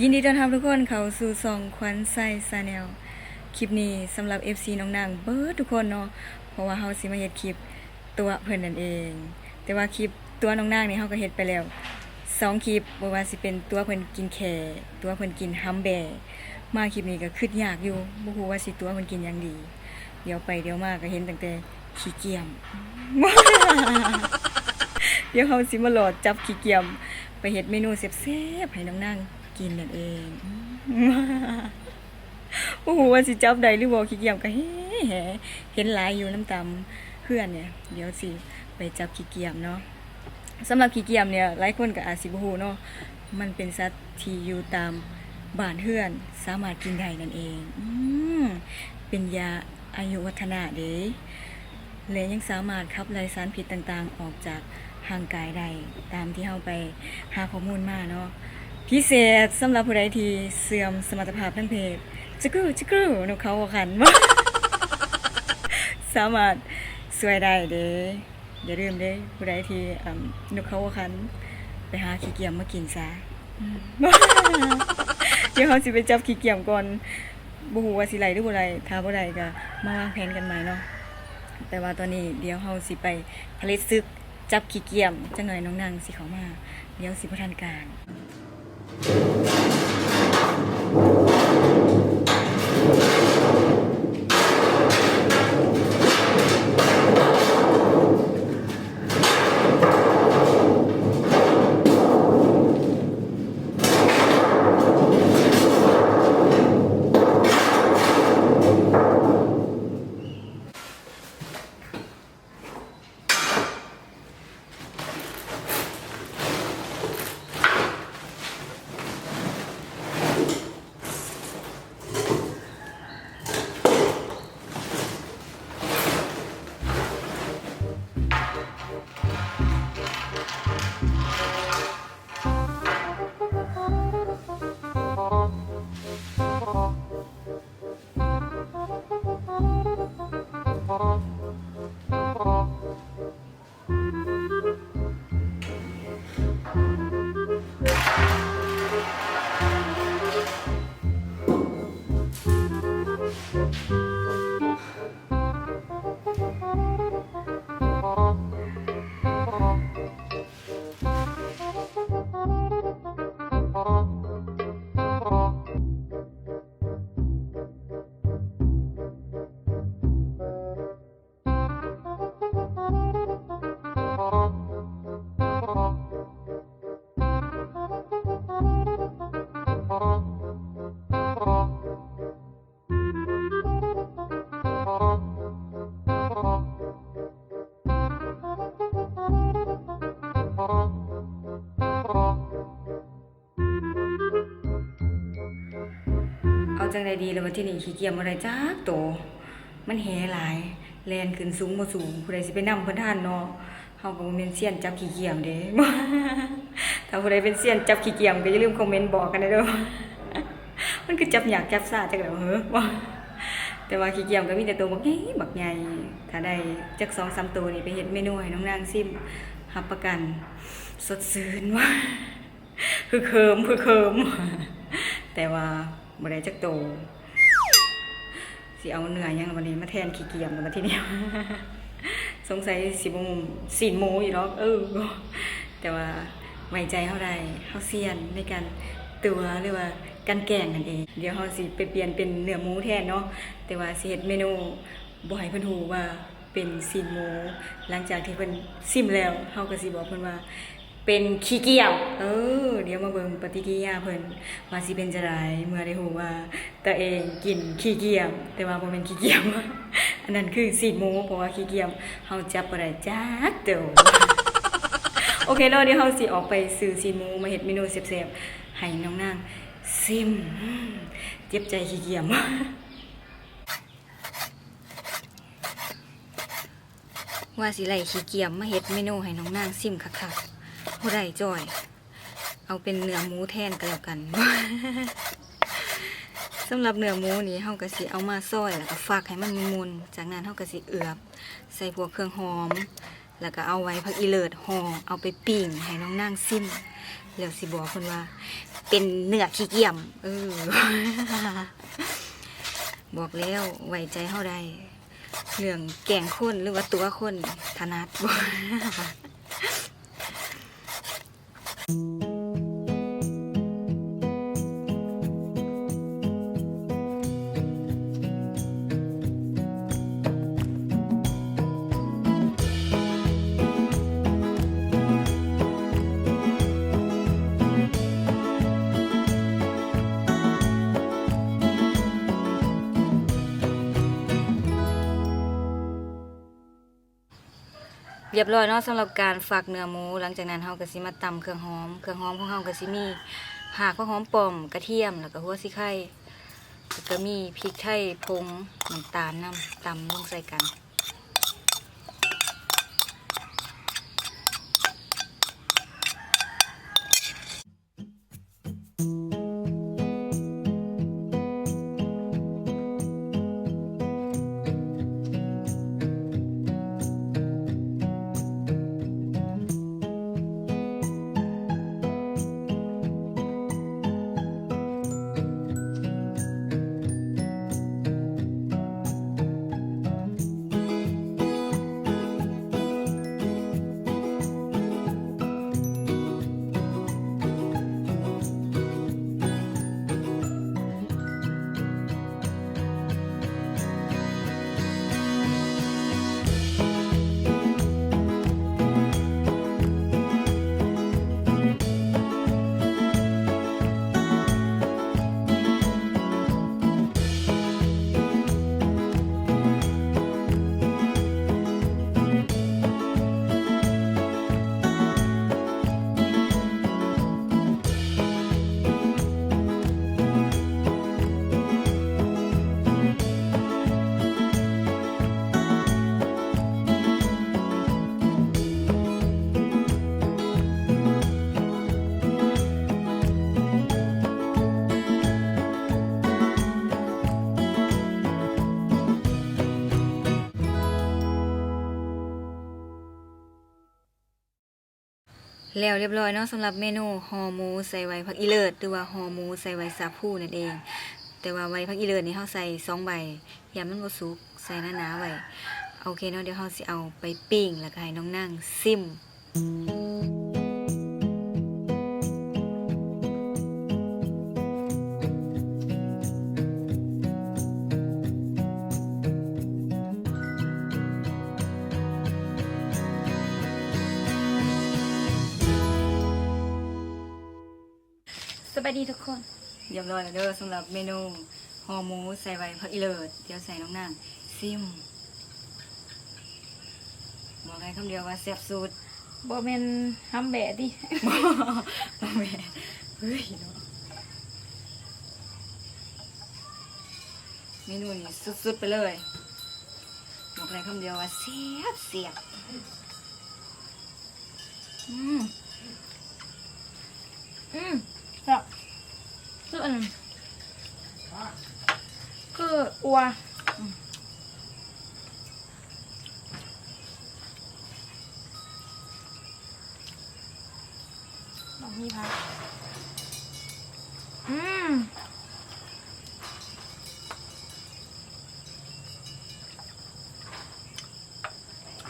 ยินดีต้อนรับทุกคนเข้าสู่ซองควันไซซาแนลคลิปนี้สำหรับ FC น้องนางเบิร์ดทุกคนเนาะเพราะว่าเฮาสิมาเฮ็ดคลิปตัวเพิ่นนั่นเอง แต่ว่าคลิปตัวน้องนางนี่เฮาก็เฮ็ดไปแล้วสองคลิปบ่ว่าสิเป็นตัวเพิ่นกินแขตัวเพิ่นกินฮัมแบร์มาคลิปนี้ก็คิดยากอยู่บ่ฮู้ว่าสิตัวเพิ่นกินหยังดี เดี๋ยวไปเดี๋ยวมาก็เห็นตั้งแต่ขี้เกียจเดี๋ยวเขาสิมาหลอดจับขี้เกียม ไปเฮ็ดเมนูแซ่บๆให้น้องนั่ง กินนั่นเองโอ้โหว่าสิจับได้หรือบ่ขี้เกียมก็เฮ้แหเห็นหลายอยู่น้ำตามเพื่อนเนี่ย เดี๋ยวสิไปจับขี้เกียมเนาะสำหรับขี้เกียมเนี่ยหลายคนก็อาจสิบ่ฮู้เนาะมันเป็นสัตว์ที่อยู่ตามบ้านเฮือนสามารถกินได้นั่นเองอืเป็นยาอายุวัฒนะเด้และยังสามารถขับไล่สารพิษต่างๆ ออกจากห่างกายได้ตามที่เราไปหาข้อมูลมาเนาะ พิเศษสำหรับผู้ใดที่เสื่อมสมรรถภาพทางเพศจิกรูจิกรูนกเขาว่าขันสามารถสวยได้เด้อย่าลืมเด้ผู้ใดที่นกเขาขัน ไปหาขี้เกียจมากินซะเดี๋ยวเขาสิไปจับขี้เกียจก่อนบ่ฮู้ว่าสิไหลหรือบ่ไหลถ้าบ่ไหลก็มาวางแผนกันใหม่เนาะแต่ว่าตอนนี้เดี๋ยวเฮาสิไปผลิตซึกจับขี้เกียมจังหน่อยน้องนางสิเขามา เดี๋ยวสิบ่ทันการ เจังไดดีแล้วว่าที่นี่ขี้เกียจบ่ได้จักโต มันแหหลายแลนขึ้นสูงบ่สูงผู้ใดสิไปนำเพิ่นท่านเนาะเฮาก็บ่แม่นเซียนจับขี้เกียจเด้ถ้าผู้ใดเป็นเซียนจับขี้เกียจก็อย่าลืมคอมเมนต์บอกกันเด้อมันคือจับอยากจับซ่าจังได๋เหรอแต่ว่าขี้เกียจก็มีแต่ตัวบักใหญ่บักใหญ่ถ้าได้จัก2-3ตัวนี่ไปเฮ็ดเมนูให้น้องนางซิมรับประกัน สดชื่นว่าคือเคิมคือเคิมแต่ว่า บ่ได้จักโตสิเอาเนื้อหยังวันนี้มาแทนขี้เกียจแล้วมาทีเดียวสงสัยสิบ่สีนหมูอยู่เนาะเออแต่ว่าไว้ใจเฮาได้เฮาเซียนในการตัวหรือว่าการแกงนั่นเอง เดี๋ยวเฮาสิไปเปลี่ยนเป็นเนื้อหมูแทนเนาะแต่ว่าสิเฮ็ดเมนูบ่ให้เพิ่นฮู้ว่าเป็นซีนหมู หลังจากที่เพิ่นซิมแล้วเฮาก็สิบอกเพิ่นว่า เป็นขี้เกียว เออ เดี๋ยวมาเบิ่งปฏิกิริยาเพิ่นว่าสิเป็นจังไดเมื่อได้ฮู้ว่าตัวเองกินขี้เกียมแต่ว่าบ่แม่นขี้เกียมอันนั้นคือสีหมูเพราะว่าขี้เกียมเฮาจับบ่ได้จักเด้อโอเคเนาะเดี๋ยวเฮาสิออกไปซื้อสีหมูมาเฮ็ดเมนูแซ่บๆให้น้องนางซิมเจ็บใจขี้เกียมว่าสิไล่ขี้เกียมมาเฮ็ดเมนูให้น้องนางซิมคักๆ บ่ได้จ้อย เอาเป็นเนื้อหมูแทนก็แล้วกันสำหรับเนื้อหมูนี่เฮาก็สิเอามาซอยแล้วก็ฟักให้มันมุนจากนั้นเฮาก็สิเอือบใส่พวกเครื่องหอม แล้วก็เอาไว้ผักอีเลิศห่อเอาไปปิ้งให้น้องนางซิมแล้วสิบอกคนว่า เป็นเนื้อขี้เกียมเออบอกแล้วไว้ใจเฮาได้เรื่องแก่งคนหรือว่าตัวคนถนัด เรียบร้อยเนาะสำหรับการฝากเนื้อหมู หลังจากนั้นเฮาก็สิมาตำเครื่องหอม เครื่องหอมของเฮาก็สิมีหากผักหอมป่อมกระเทียมแล้วก็หัวสิไข่แล้วก็มีพริกไทยผงน้ำตาลน้ำตำลงใส่กัน แล้วเรียบร้อยเนาะสำหรับเมนูห่อหมูใส่ไว้ผักอีเลิศหรือว่าห่อหมูใส่ไว้สาคูนั่นเอง แต่ว่าไว้ผักอีเลิศนี่เฮาใส่สองใบยามมันบ่สุกใส่หนาๆไว้โอเคเนาะเดี๋ยวเฮาสิเอาไปปิ้งแล้วก็ให้น้องนั่งซิม สวัสดีทุกคนเรียบร้อยแล้วเด้อสำหรับเมนูห่อหมูใส่ไว้ผักอีเลิศเดี๋ยวใส่น้องนั่งซิมบอกให้คำเดียวว่าแซ่บสุดบอเมนฮัมแบะดิบ่แม่นเฮ้ยเนาะเมนูนี้สุดๆไปเลยบอกเลยคำเดียวว่าเสียบเสียบอืมอืม ครับคืออันคืออัวลองนี่พักอืม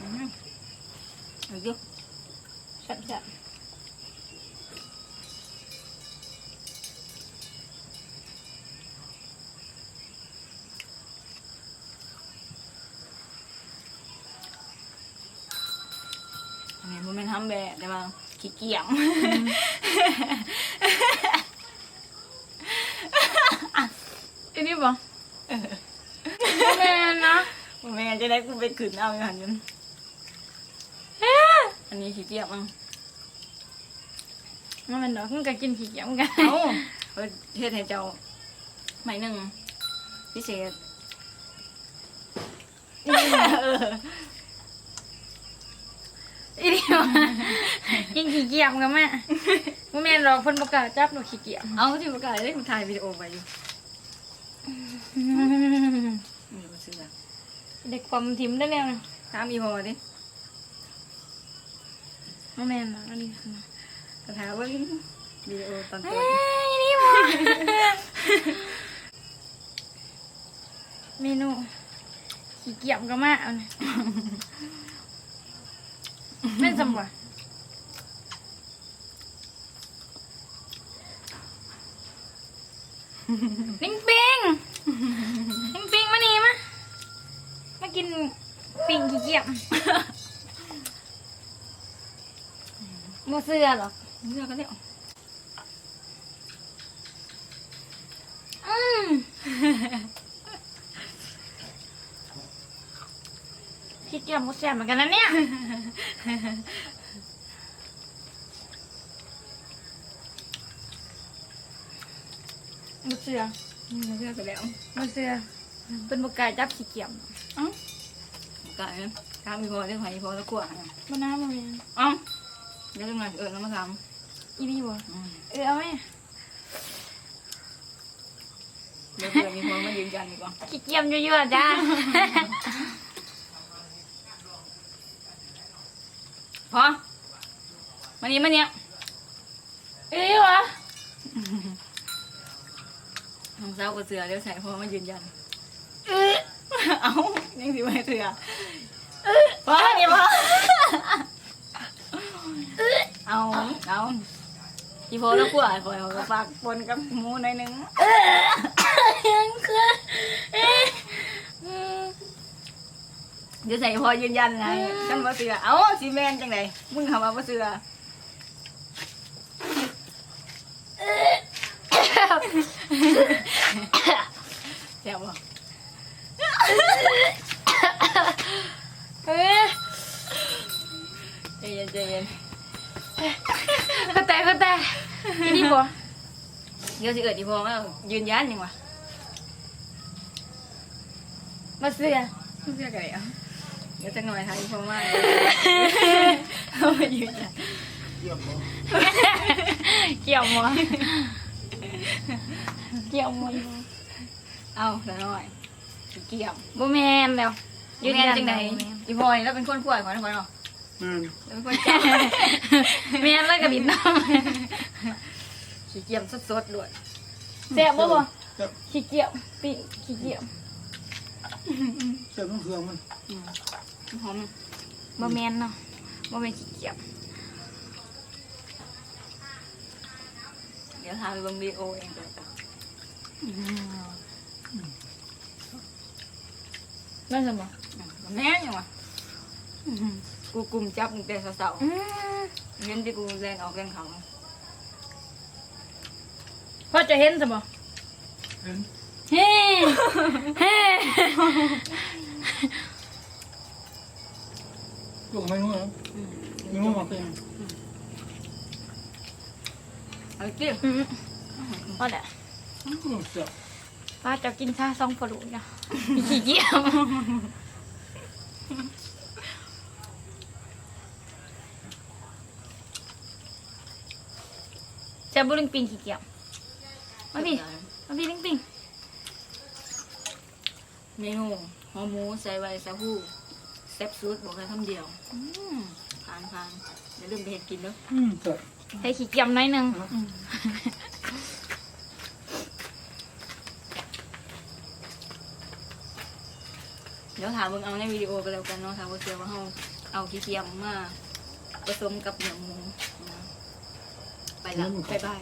อืมเอาเยอะจั แบบแต่ว่าขี้เกียจอันนี้บ่บอเมนนะแม่จะได้กูไปขืนเอาอย่างนั้นอันนี้ขี้เกียจมั้งมันเป็นดอกมันก็กินขี้เกียจกันเอ้าเฮ็ดให้เจ้าใหม่หนึ่งพิเศษ อออีเดียวกินขี้เกียจกันแม่บอเมนหรอกเพิ่นประกล้าศจับหนูขี้เกียจเอาที่ประกาศได้คุณถ่ายวิดีโอไปอยู่นี่ก็ซื้อละเด็กความทิมได้แล้วนะถามอีพอดิบอเมนนะอันนี้คือกระถาเบิ้งวิดีโอตอนต้เอ้นยนี่บ่เมนูขี้เกียจก็มาเอานะ ไม่จำบ่ปิงปิงปิงปิงมานี่มามากินปิงขี้เกียจโมเสือหรอกเลือกก็ได้อืม พี่เกียมก็แซ่บเหมือนกันนะเนี่ยมาเสือเลือกก็แล้วมาเสือเป็นบกล้ายจับขี้เกียมเอ้าไก่ทำอีพอได้ไหมอีพอตะกั่วเนี่ยบน้ำมาเลยเอ้าเดี๋ยวจังไงเออน้ำมาทอีนี่บ่ำอืมเออเอาไหมเดี๋ยวเพื่อนมีพอมายืนยันดีกว่าขี้เกียมยั่วๆจ้า พอ มานี้มาเนี้ยเอ้ยวะทำเช้ากับเสือเดี๋ยวใส่พอมายืนยันเอ้ยเอ้ายังสิไว้เสือพอนี่พอเอาเอาอีพอแล้วกลัวพอเอาฝากปนกับหมูหน่อยหนึงยังคือเอ้ยอืมเดี๋ยวใส่พอยืนยันไงฉันว่าเสือเอ้าซีแมนจังไดมึงคำว่าบ่เสือ แซ่บบ่เอ้ยใจเย็นใจเย็นเข้าใจเข้าใจอีนี่บ่เดี๋ยวสิเอิดอีพอมายืนยันยังวะมาเสือเสือไก่อะเดี๋ยวจะหน่อยทายอีพอมาเอามายืนยันเกี่ยวมัวเกี่ยวมั วเอาแต่น้อยเกี่ยวบ่แมนแล้วยืนยันจังไดอีพอนี่แล้วเป็นคนขวดขอนะพอเนาะอืมแล้วเป็นคนแก่แมนแล้วก็บิดน้ขี้เกียจสดๆด้วยำแซ่บบ่บ่ขี้เกียจปีขี้เกียจเสียบต้องเครื่องมันหอมบ่แมนเนาะบ่แมนขี้เกียจเดี๋ยวทาไปเบิ่งวีดีโอเองเดี๋ยว นั่นสมบ่แม่ยังวะกูกลุ่มจับมึงแต่เสาอืมๆเห็นที่กูแรงออกแรงเขาพอจะเห็นสมบ่เห็นเฮ้เฮ้ลูกไม่รู้นะไม่รู้มาเป็นเอาเกี่ยวอืมพอแล้วอืมเสียบ ป้าจะกินชาซองฝรุนะขี้เกียจจะบุริงปิงขี้เกียจมาพี่มาพี่ลิงปิงเมนูหอมหมูใส่ไว้ใส่หู้แซ่บสุดบอกเลยคำเดียวอืมทานทานอย่าลืมไปเห็ดกินเด้ออืมเสียบให้ขี้เกียจหน้อยหนึง ดี๋ยวถามมึงเอาในวิดีโอไปแล้วกันเนาะถามว่าเสียว่าเฮาเอาขี้เกียจมาผสมกับเนื้อหมูนะไปละบ๊ายบาย